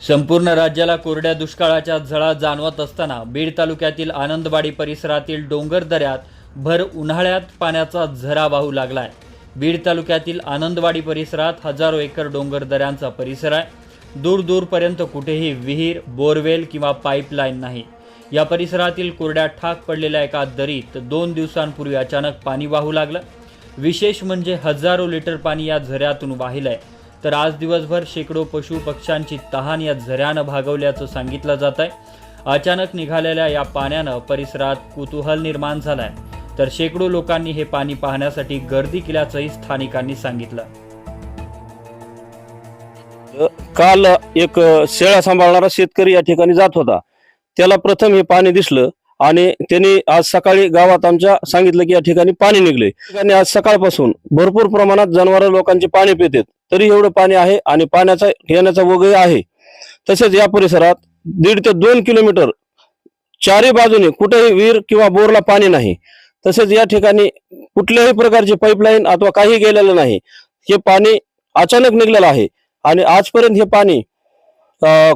संपूर्ण राज्याला कोरड्या दुष्काळाच्या झळा जाणवत असताना बीड तालुक्यातील आनंदवाडी परिसरातील डोंगर दऱ्यात भर उन्हाळ्यात पाण्याचा झरा वाहू लागलाय. बीड तालुक्यातील आनंदवाडी परिसरात हजारो एकर डोंगर दऱ्यांचा परिसर आहे. दूर दूरपर्यंत कुठेही विहीर बोरवेल किंवा पाईपलाईन नाही. या परिसरातील कोरड्या ठाक पडलेल्या एका दरीत दोन दिवसांपूर्वी अचानक पाणी वाहू लागलं. विशेष म्हणजे हजारो लिटर पाणी या झऱ्यातून वाहिलं आहे तर आज दिवसभर शेकडो पशु पक्ष्यांची तहान या झऱ्यानं भागवल्याचं सांगितलं जात आहे. अचानक निघालेल्या या पाण्यानं परिसरात कुतूहल निर्माण झालाय. तर शेकडो लोकांनी हे पाणी पाहण्यासाठी गर्दी केल्याचंही स्थानिकांनी सांगितलं. काल एक शेळ्या सांभाळणारा शेतकरी या ठिकाणी जात होता. त्याला प्रथम हे पाणी दिसलं. आणि त्यांनी आज सकाळी गावात आमच्या सांगितलं की या ठिकाणी पाणी निघले. ठिकाणी आज सकाळपासून भरपूर प्रमाणात जनावर लोकांचे पाणी पितात. तरी एवढं पाणी आहे आणि पाण्याचा येण्याचा वगैरे आहे. तसेच या परिसरात दीड ते दोन किलोमीटर चारही बाजूने कुठेही विहीर किंवा बोरला पाणी नाही. तसेच या ठिकाणी कुठल्याही प्रकारची पाईपलाईन अथवा काही गेलेलं नाही. हे पाणी अचानक निघलेलं आहे आणि आजपर्यंत हे पाणी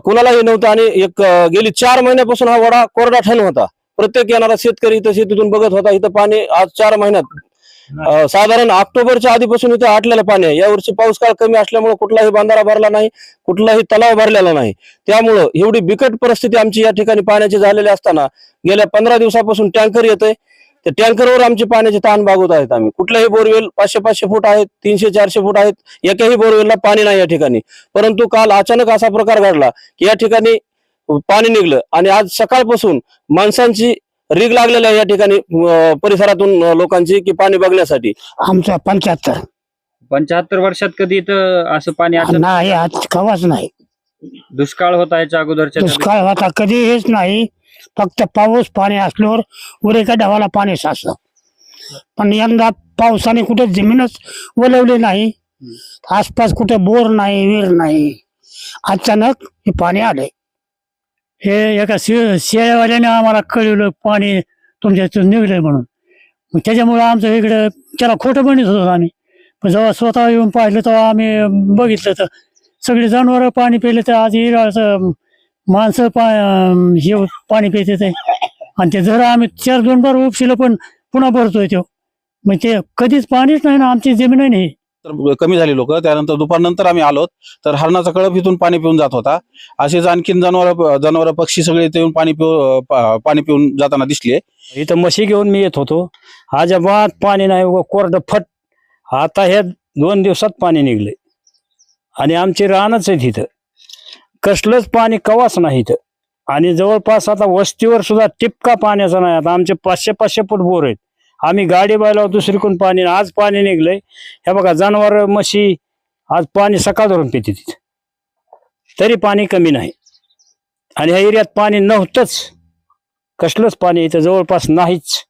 कुणालाही नव्हतं आणि एक गेली चार महिन्यापासून हा वडा कोरडा ठण होता. प्रत्येक येणारा शेतकरी इथं शेतीतून बघत होता इथं पाणी आज चार महिन्यात. साधारण ऑक्टोबरच्या आधीपासून इथे आटलेलं पाणी आहे. यावर्षी पाऊस काळ कमी असल्यामुळे कुठलाही बांधारा भरला नाही कुठलाही तलाव भरलेला नाही. त्यामुळं एवढी बिकट परिस्थिती आमची या ठिकाणी पाण्याची झालेली असताना गेल्या पंधरा दिवसापासून टँकर येतोय. त्या टँकरवर आमची पाण्याची ताण भागवत आहेत आम्ही. कुठल्याही बोरवेल पाचशे पाचशे फूट आहेत तीनशे चारशे फूट आहेत. एकाही बोरवेलला पाणी नाही या ठिकाणी. परंतु काल अचानक असा प्रकार घडला की या ठिकाणी पाणी निघलं आणि आज सकाळपासून माणसांची रीग लागलेली आहे या ठिकाणी परिसरातून लोकांची की पाणी बघण्यासाठी. आमचं पंच्याहत्तर. पंच्याहत्तर वर्षात कधी इथं असं पाणी नाही आज कवाच नाही. दुष्काळ होता याच्या अगोदरच्या? दुष्काळ होता कधी हेच नाही. फक्त पाऊस पाणी असल्यावर उरेका ढवाला पाणी साचलं. पण यंदा पावसाने कुठे जमीनच वलवली नाही. आसपास कुठे बोर नाही विहीर नाही. अचानक हे पाणी आले हे एका शे शेळ्यावाल्याने आम्हाला कळवलं पाणी तुमच्या इथून निघलंय म्हणून. मग त्याच्यामुळं आमचं इकडं त्याला खोटं म्हणत होतो आम्ही. पण जेव्हा स्वतः येऊन पाहिलं तेव्हा आम्ही बघितलं तर सगळे जनावरं पाणी पिले तर आज हिराळचं माणसं पा हे पाणी पिते ते. आणि ते जरा आम्ही चार दोन बार उपशिलं पण पुन्हा भरतोय तो. मग ते कधीच पाणीच नाही ना आमची जमीन नाही तर कमी झाली लोक. त्यानंतर दुपारनंतर आम्ही आलो तर हरणाचा कळप इथून पाणी पिऊन जात होता. असेच आणखीन जनावर जनावर पक्षी सगळे इथे येऊन पाणी पिऊ पाणी पिऊन जाताना दिसले. इथं म्हशी घेऊन मी येत होतो. अजिबात पाणी नाही. कोरड फट. आता हे दोन दिवसात पाणी निघले आणि आमची रानच आहेत इथं. कसलंच पाणी कवाच नाही इथं. आणि जवळपास आता वस्तीवर सुद्धा टिपका पाण्याचा नाही. आता आमचे पाचशे पाचशे फूट बोर आहेत. आम्ही गाडी बायला दुसरीकडून पाणी आज पाणी निघलंय. हे बघा जनावर म्हशी आज पाणी सकाळ धरून पिते तिथं. तरी पाणी कमी नाही. आणि ह्या एरियात पाणी नव्हतंच. कसलंच पाणी इथं जवळपास नाहीच.